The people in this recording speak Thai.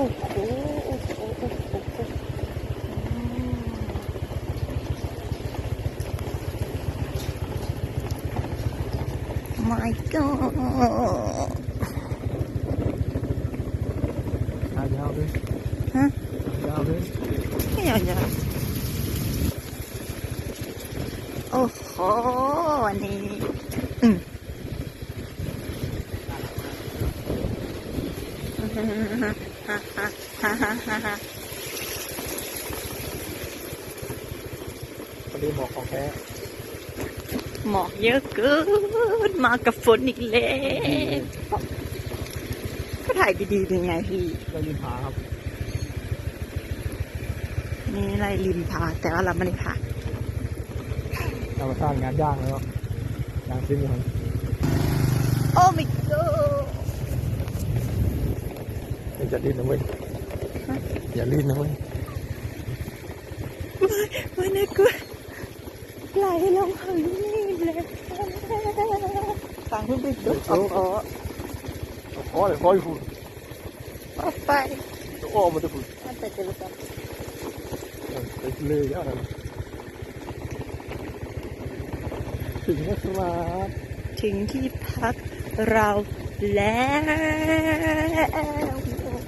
Oh my god. Ajaobe. Huh? Yeah, yeah. Oh ni. Mm-hmm. ยไม่อยากจะโอ้โหนี่อืมพอดีหมอกของแท้หมอกเยอะเกินมากับฝนอีกแล้วก็ถ่ายดีๆเป็นไงพี่ได้ยินผาครับ นี่ไรริมผาแต่ว่าเราไม่ได้ผาเรามาสร้างงานย่างแล้วย่างชิ้นหนึ่งโอ้ my อย่าลื่นะเว้ยอย่าลีดนะเว้ยไม่ไม่นะกูไหลลงเขายนี่เลยต่างขึ้ไปดูอ๋ออ๋ออ๋อเลยค่อยพูดไปอ๋อมานจะกลันจะเจกันเลยอะไถึงนะครัถึงที่พักเราแล้ว